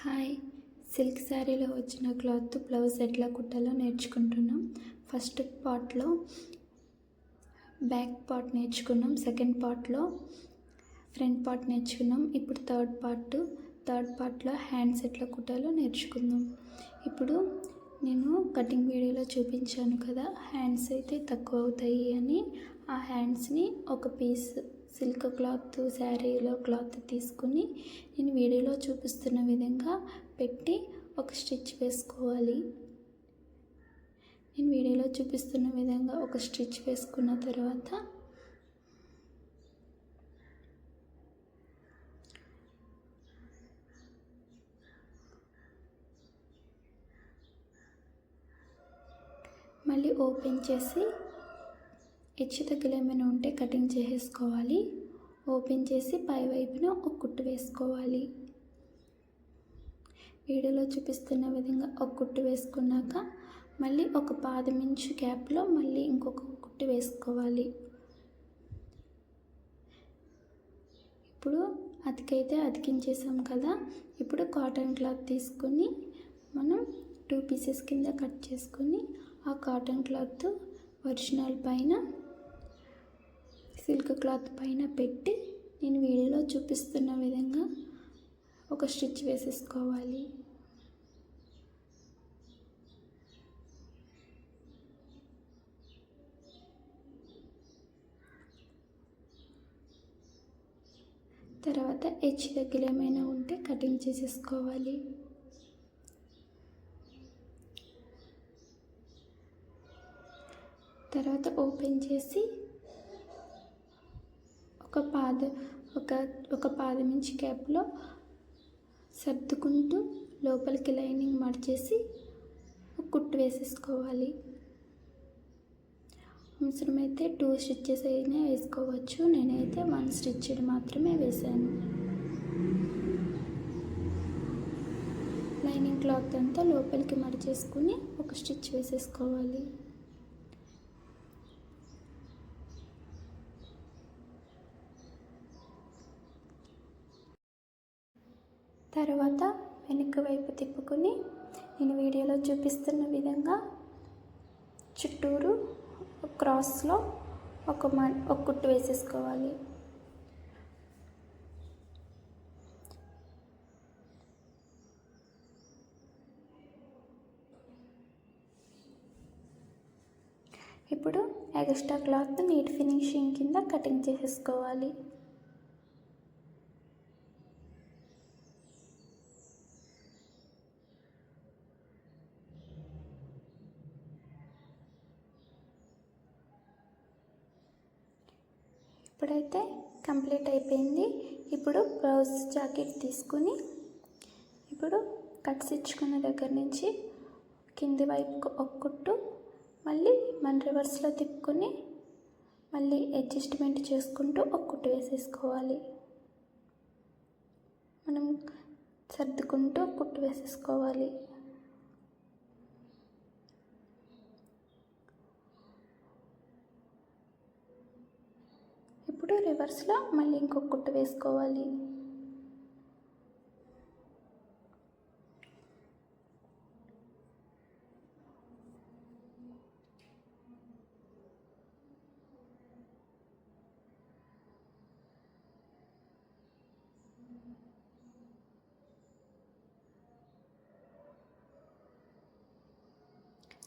Hi. Silk శారీలో వచ్చిన cloth blouse ఎట్లా కుట్టాలో నేర్చుకుంటున్నాం. ఫస్ట్ పార్ట్లో బ్యాక్ పార్ట్ నేర్చుకున్నాం సెకండ్ పార్ట్లో ఫ్రంట్ పార్ట్ నేర్చుకున్నాం ఇప్పుడు థర్డ్ పార్ట్ థర్డ్ పార్ట్లో హ్యాండ్స్ ఎట్లా కుట్టాలో నేర్చుకుందాం. ఇప్పుడు నేను కటింగ్ వీడియోలో చూపించాను కదా హ్యాండ్స్ అయితే తక్కువ అవుతాయి అని ఆ హ్యాండ్స్ని ఒక పీస్ సిల్క్ క్లాత్ శారీలో క్లాత్ తీసుకుని నేను వీడియోలో చూపిస్తున్న విధంగా పెట్టి ఒక స్టిచ్ వేసుకోవాలి. నేను వీడియోలో చూపిస్తున్న విధంగా ఒక స్టిచ్ వేసుకున్న తర్వాత మళ్ళీ ఓపెన్ చేసి హెచ్చు తగ్గులు ఏమైనా ఉంటే కటింగ్ చేసేసుకోవాలి. ఓపెన్ చేసి పై వైపున ఒక కుట్టు వేసుకోవాలి. వీడియోలో చూపిస్తున్న విధంగా ఒక కుట్టు వేసుకున్నాక మళ్ళీ ఒక పాదమించు గ్యాప్లో మళ్ళీ ఇంకొక కుట్టు వేసుకోవాలి. ఇప్పుడు అతికైతే అతికించేసాం కదా. ఇప్పుడు కాటన్ క్లాత్ తీసుకొని మనం టూ పీసెస్ కింద కట్ చేసుకొని ఆ కాటన్ క్లాత్ ఒరిజినల్ పైన సిల్క్ క్లాత్ పైన పెట్టి నేను వీడియోలో చూపిస్తున్న విధంగా ఒక స్టిచ్ వేసేసుకోవాలి. తర్వాత హెచ్ దగ్గర ఏమైనా ఉంటే కటింగ్ చేసేసుకోవాలి. తర్వాత ఓపెన్ చేసి ఒక పాద ఒక ఒక పాదం ఇంచు గ్యాప్లో సర్దుకుంటూ లోపలికి లైనింగ్ మడిచేసి కుట్టు వేసేసుకోవాలి. అవసరమైతే టూ స్టిచ్చెస్ అయినా వేసుకోవచ్చు. నేనైతే వన్ స్టిచ్డ్ మాత్రమే వేశాను. లైనింగ్ క్లాత్ అంతా లోపలికి మడిచేసుకుని ఒక స్టిచ్ వేసేసుకోవాలి. తర్వాత వెనుక వైపు తిప్పుకుని నేను వీడియోలో చూపిస్తున్న విధంగా చుట్టూరు క్రాస్లో ఒక మ ఒక కుట్టు వేసేసుకోవాలి. ఇప్పుడు ఎక్స్ట్రా క్లాత్ నీట్ ఫినిషింగ్ కింద కటింగ్ చేసేసుకోవాలి. ఇప్పుడైతే కంప్లీట్ అయిపోయింది. ఇప్పుడు బ్లౌజ్ జాకెట్ తీసుకుని ఇప్పుడు కట్స్ ఇచ్చుకున్న దగ్గర నుంచి కింది వైపుకు ఒక కుట్టు మళ్ళీ మన రివర్స్లో తిప్పుకొని మళ్ళీ అడ్జస్ట్మెంట్ చేసుకుంటూ ఒక కుట్టు వేసేసుకోవాలి. మనం సర్దుకుంటూ కుట్టు వేసేసుకోవాలి. ఇప్పుడు రివర్స్లో మళ్ళీ ఇంకొక కుట్టు వేసుకోవాలి.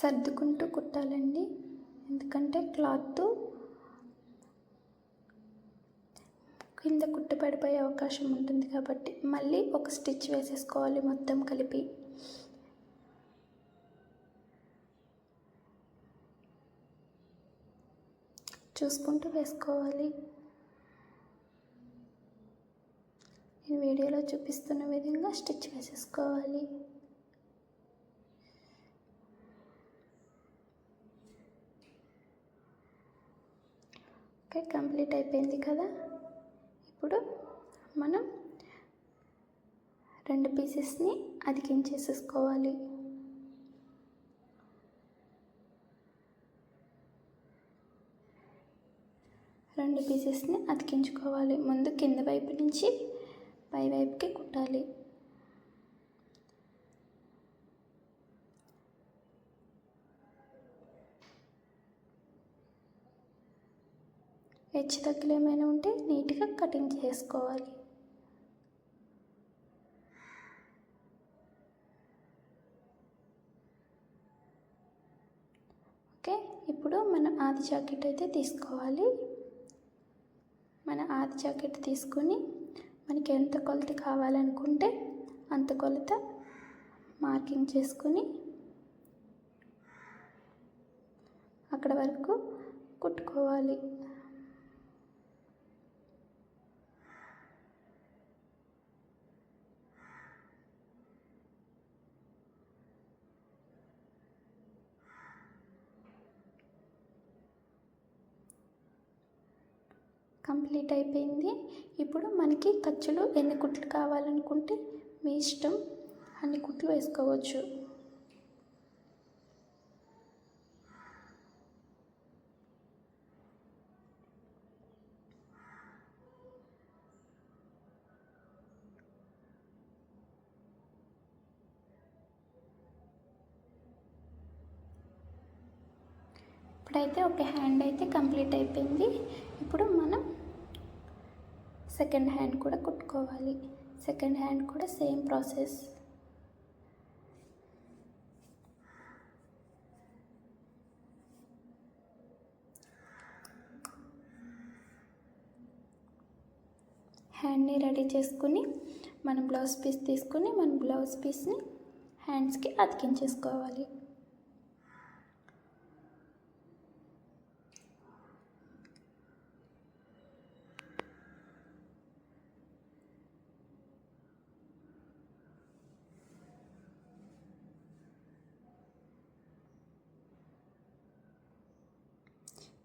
సర్దుకుంటూ కుట్టాలండి. ఎందుకంటే క్లాత్ కింద కుట్టు పడిపోయే అవకాశం ఉంటుంది కాబట్టి మళ్ళీ ఒక స్టిచ్ వేసేసుకోవాలి మొత్తం కలిపి. చూసుకుంటూ వేసుకోవాలి. నేను వీడియోలో చూపిస్తున్న విధంగా స్టిచ్ వేసేసుకోవాలి. ఓకే కంప్లీట్ అయిపోయింది కదా? ఇప్పుడు మనం రెండు పీసెస్ని అతికించేసేసుకోవాలి. రెండు పీసెస్ని అతికించుకోవాలి. ముందు కింద వైపు నుంచి పై వైపుకి కుట్టాలి. హెచ్చు తగ్గులు ఏమైనా ఉంటే నీట్గా కటింగ్ చేసుకోవాలి. ఓకే ఇప్పుడు మన ఆది జాకెట్ అయితే తీసుకోవాలి. మన ఆది జాకెట్ తీసుకొని మనకి ఎంత కొలత కావాలనుకుంటే అంత కొలత మార్కింగ్ చేసుకొని అక్కడ వరకు కుట్టుకోవాలి. కంప్లీట్ అయిపోయింది. ఇప్పుడు మనకి ఖర్చులు ఎన్ని కుట్లు కావాలనుకుంటే మీ ఇష్టం అన్ని కుట్లు వేసుకోవచ్చు. ఇప్పుడైతే ఒక హ్యాండ్ అయితే కంప్లీట్ అయిపోయింది. ఇప్పుడు మనం సెకండ్ హ్యాండ్ కూడా కుట్టుకోవాలి. సెకండ్ హ్యాండ్ కూడా సేమ్ ప్రాసెస్ హ్యాండ్ని రెడీ చేసుకుని మనం బ్లౌజ్ పీస్ తీసుకుని మన బ్లౌజ్ పీస్ని హ్యాండ్స్కి అతికించేసుకోవాలి.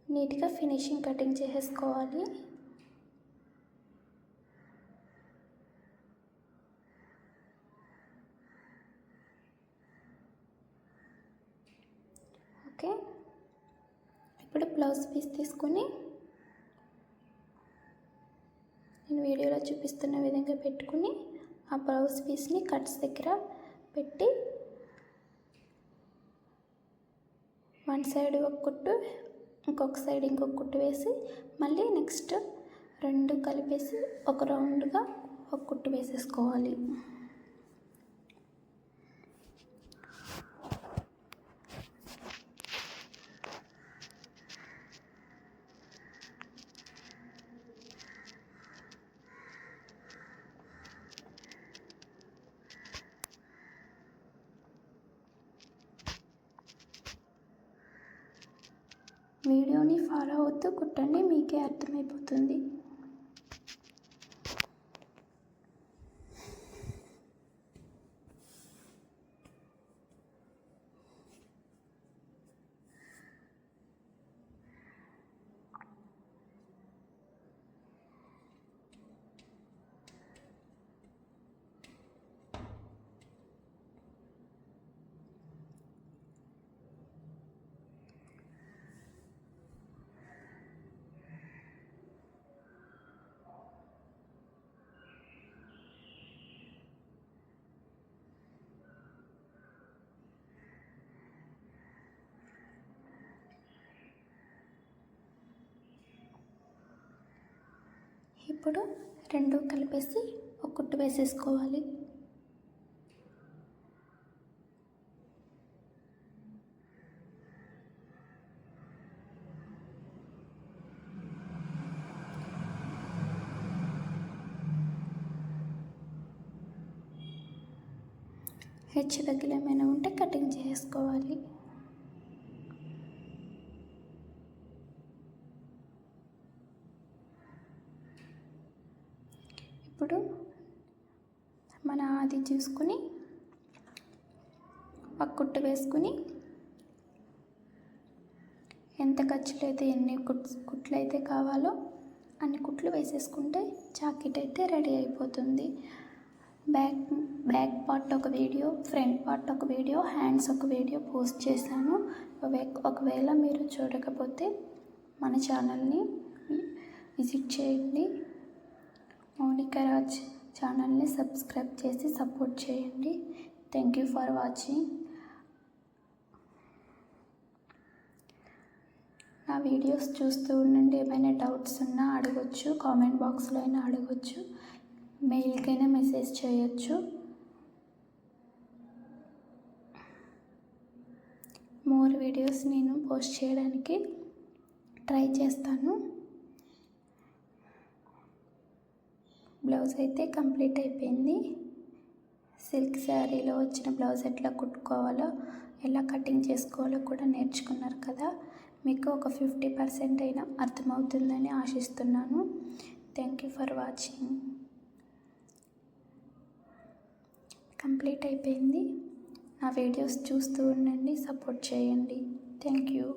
నీట్గా ఫినిషింగ్ కటింగ్ చేసేసుకోవాలి. ఓకే. ఇప్పుడు బ్లౌజ్ పీస్ తీసుకొని నేను వీడియోలో చూపిస్తున్న విధంగా పెట్టుకుని ఆ బ్లౌజ్ పీస్ని కట్స్ దగ్గర పెట్టి వన్ సైడ్ ఒక కుట్టు ఇంకొక సైడ్ ఇంకొక కుట్టు వేసి మళ్ళీ నెక్స్ట్ రెండు కలిపేసి ఒక రౌండ్గా ఒక కుట్టు వేసేసుకోవాలి. వీడియోని ఫాలో అవుతూ కుట్టండి మీకే అర్థమైపోతుంది. ఇప్పుడు రెండు కలిపేసి ఒక కుట్టు వేసేసుకోవాలి. హెచ్చు తగ్గులు ఏమైనా ఉంటే కటింగ్ చేసుకోవాలి ఇప్పుడు అది చూసుకుని పక్కుట్టు కుట్టు వేసుకుని ఎంత ఖర్చులు అయితే ఎన్ని కుట్ కుట్లు అయితే కావాలో అన్ని కుట్లు వేసేసుకుంటే జాకెట్ అయితే రెడీ అయిపోతుంది. బ్యాక్ బ్యాక్ పార్ట్ ఒక వీడియో ఫ్రంట్ పార్ట్ ఒక వీడియో హ్యాండ్స్ ఒక వీడియో పోస్ట్ చేశాను. ఒకవేళ మీరు చూడకపోతే మన ఛానల్ని విజిట్ చేయండి. మౌనిక రాజ్. ఛానల్ని సబ్స్క్రైబ్ చేసి సపోర్ట్ చేయండి. థ్యాంక్ యూ ఫర్ వాచింగ్ నా వీడియోస్ చూస్తూ ఉండండి. ఏమైనా డౌట్స్ ఉన్నా అడగొచ్చు. కామెంట్ బాక్స్లో అయినా అడగొచ్చు. మెయిల్కైనా మెసేజ్ చేయొచ్చు. మోర్ వీడియోస్ నేను పోస్ట్ చేయడానికి ట్రై చేస్తాను. బ్లౌజ్ అయితే కంప్లీట్ అయిపోయింది. సిల్క్ శారీలో వచ్చిన బ్లౌజ్ ఎట్లా కుట్టుకోవాలో ఎలా కటింగ్ చేసుకోవాలో కూడా నేర్చుకున్నారు కదా. మీకు ఒక ఫిఫ్టీ పర్సెంట్ అయినా అర్థమవుతుందని ఆశిస్తున్నాను. Thank you for watching. Complete అయిపోయింది. నా వీడియోస్ చూస్తూ ఉండండి సపోర్ట్ చేయండి. Thank you.